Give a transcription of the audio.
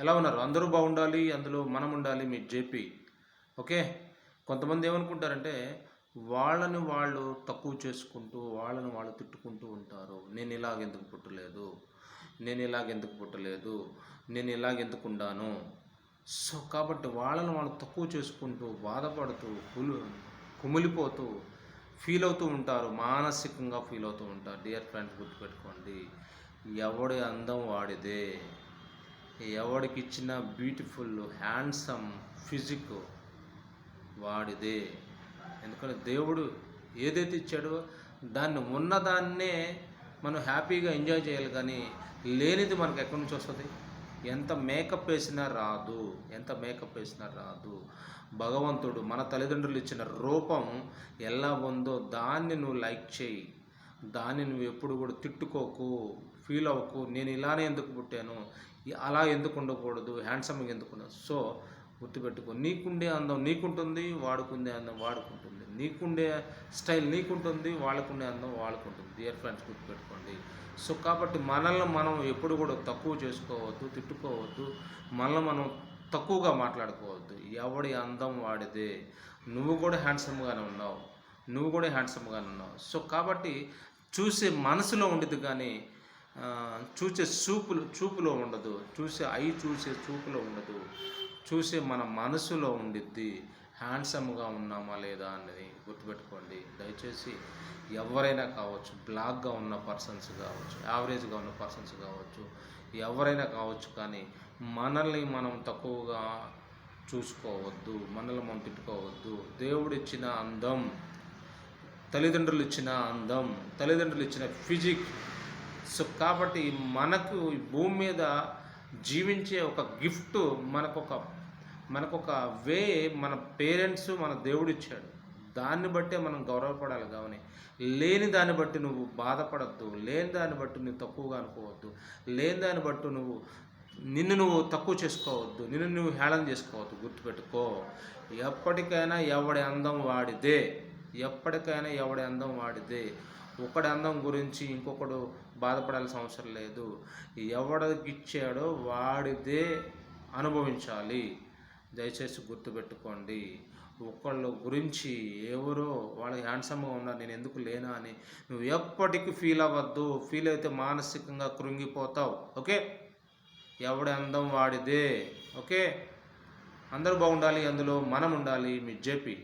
ఎలా ఉన్నారు? అందరూ బాగుండాలి అందులో మనం ఉండాలి మీ జేపీ. ఓకే? కొంతమంది ఏమనుకుంటారంటే వాళ్ళని వాళ్ళు తక్కువ చేసుకుంటూ వాళ్ళని వాళ్ళు తిట్టుకుంటూ ఉంటారు. నేను ఇలాగెందుకు పుట్టలేదు? నేను ఇలాగెందుకు పుట్టలేదు? నేను ఇలాగెందుకు ఉండాను? సో కాబట్టి వాళ్ళని వాళ్ళు తక్కువ చేసుకుంటూ బాధపడుతూ కులు కుమిలిపోతూ ఫీల్ అవుతూ ఉంటారు. మానసికంగా ఫీల్ అవుతూ ఉంటారు. డియర్ ఫ్రెండ్స్ గుర్తుపెట్టుకోండి. ఎవడి అందం వాడిదే. ఎవడికి ఇచ్చిన బ్యూటిఫుల్ హ్యాండ్సమ్ ఫిజిక్ వాడిదే. ఎందుకంటే దేవుడు ఏదైతే ఇచ్చాడో దాన్ని ఉన్నదాన్నే మనం హ్యాపీగా ఎంజాయ్ చేయాలి కానీ లేనిది మనకు ఎక్కడి నుంచి వస్తుంది? ఎంత మేకప్ వేసినా రాదు. ఎంత మేకప్ వేసినా రాదు. భగవంతుడు మన తల్లిదండ్రులు ఇచ్చిన రూపం ఎలా ఉందో దాన్ని నువ్వు లైక్ చేయి. దాన్ని నువ్వు ఎప్పుడు కూడా తిట్టుకోకు ఫీల్ అవ్వకు. నేను ఇలానే ఎందుకు పుట్టాను? అలా ఎందుకు ఉండకూడదు? హ్యాండ్సమ్గా ఎందుకు ఉండదు సో గుర్తుపెట్టుకో. నీకుండే అందం నీకుంటుంది వాడుకుండే అందం వాడుకుంటుంది. నీకుండే స్టైల్ నీకుంటుంది వాళ్ళకుండే అందం వాళ్ళకుంటుంది. డియర్ ఫ్రెండ్స్ గుర్తుపెట్టుకోండి. సో కాబట్టి మనల్ని మనం ఎప్పుడు కూడా తక్కువ చేసుకోవద్దు తిట్టుకోవద్దు. మనల్ని మనం తక్కువగా మాట్లాడుకోవద్దు. ఎవడి అందం వాడిదే. నువ్వు కూడా హ్యాండ్సమ్గానే ఉన్నావు. నువ్వు కూడా హ్యాండ్సమ్గానే ఉన్నావు. సో కాబట్టి చూసే మనసులో ఉండదు కానీ చూసే చూపులు చూపులో ఉండదు. చూసే ఐ చూసే చూపులో ఉండదు. చూసే మన మనసులో ఉండిద్ది. హ్యాండ్సమ్గా ఉన్నామా లేదా అన్నది గుర్తుపెట్టుకోండి. దయచేసి ఎవరైనా కావచ్చు బ్లాక్గా ఉన్న పర్సన్స్ కావచ్చు యావరేజ్గా ఉన్న పర్సన్స్ కావచ్చు ఎవరైనా కావచ్చు కానీ మనల్ని మనం తక్కువగా చూసుకోవద్దు మనల్ని మనం తిట్టుకోవద్దు. దేవుడిచ్చిన అందం తల్లిదండ్రులు ఇచ్చిన అందం తల్లిదండ్రులు ఇచ్చిన ఫిజిక్. సో కాబట్టి మనకు ఈ భూమి మీద జీవించే ఒక గిఫ్ట్ మనకొక మనకొక వే మన పేరెంట్స్ మన దేవుడు ఇచ్చాడు దాన్ని బట్టే మనం గౌరవపడాలి కావని లేని దాన్ని బట్టి నువ్వు బాధపడద్దు లేని దాన్ని బట్టి నువ్వు తక్కువగా అనుకోవద్దు లేని దాన్ని బట్టి నువ్వు నిన్ను నువ్వు తక్కువ చేసుకోవద్దు నిన్ను నువ్వు హేళన చేసుకోవద్దు గుర్తుపెట్టుకో. ఎప్పటికైనా ఎవడి అందం వాడిదే. ఎప్పటికైనా ఎవడి అందం వాడిదే. ఒకడి అందం గురించి ఇంకొకడు బాధపడాల్సిన అవసరం లేదు. ఎవడికి ఇచ్చాడో వాడిదే అనుభవించాలి. దయచేసి గుర్తుపెట్టుకోండి. ఒకళ్ళ గురించి ఎవరో వాళ్ళకి హ్యాండ్సమ్గా ఉన్నారు నేను ఎందుకు లేనా అని. నువ్వు ఎప్పటికీ ఫీల్ అవ్వద్దు. ఫీల్ అయితే మానసికంగా కృంగిపోతావు. ఓకే? ఎవడి అందం వాడిదే. ఓకే? అందరూ బాగుండాలి. అందులో మనం ఉండాలి. మీ జేపీ.